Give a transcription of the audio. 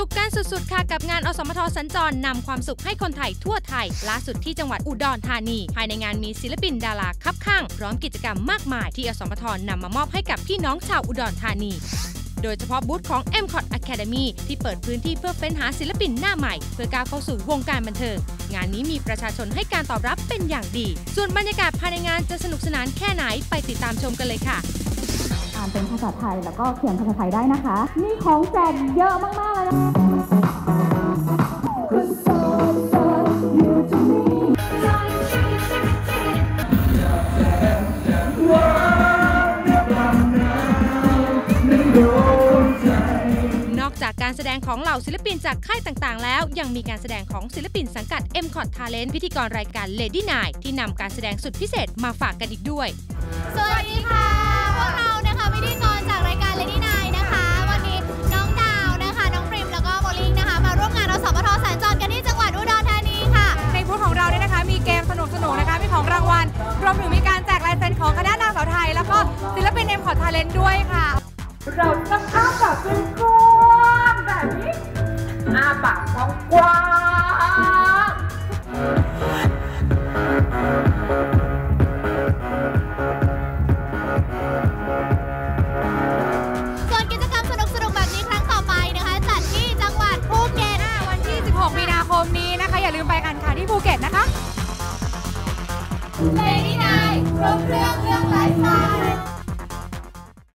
สุขกันสุดๆ ค่ะกับงานอสมทสัญจรนำความสุขให้คนไทยทั่วไทย ล่าสุดที่จังหวัดอุดรธานี ภายในงานมีศิลปินดาราคับข้าง พร้อมกิจกรรมมากมายที่อสมทนำมามอบให้กับพี่น้องชาวอุดรธานี โดยเฉพาะบูธของ m c o t Academy ที่เปิดพื้นที่เพื่อเฟ้นหาศิลปินหน้าใหม่ เพื่อก้าวเข้าสู่วงการบันเทิงงานนี้มีประชาชนให้การตอบรับเป็นอย่างดี ส่วนบรรยากาศภายในงานจะสนุกสนานแค่ไหนไปติดตามชมกันเลยค่ะอ่านเป็นภาษาไทยแล้วก็เขียนภาษาไทยได้นะคะ มีของแจกเยอะมากๆเล นอกจากการแสดงของเหล่าศิลปินจากค่ายต่างๆ แล้ว ยังมีการแสดงของศิลปินสังกัด m c o t Talent พิธีกรรายการ Lady Night ที่นำการแสดงสุดพิเศษมาฝากกันอีกด้วย สวัสดีค่ะ นุกสนุกๆนะคะมีของรางวัล รวมถึงมีการแจกลายเซ็นของคณะนางสาวไทย แล้วก็ศิลปินเอ็มขอทาเลนด้วยค่ะ เราจะอ้าปากกว้างๆแบบนี้อ้าปากกว้างๆส่วนกิจกรรมสนุกๆแบบนี้ครั้งต่อไปนะคะ จัดที่จังหวัดภูเก็ต วันที่ 16 มีนาคมนี้นะคะ อย่าลืมไปกันค่ะที่ภูเก็ตนะคะ Lady n i ครบเครื่องเรื่องไลฟ์สไตล์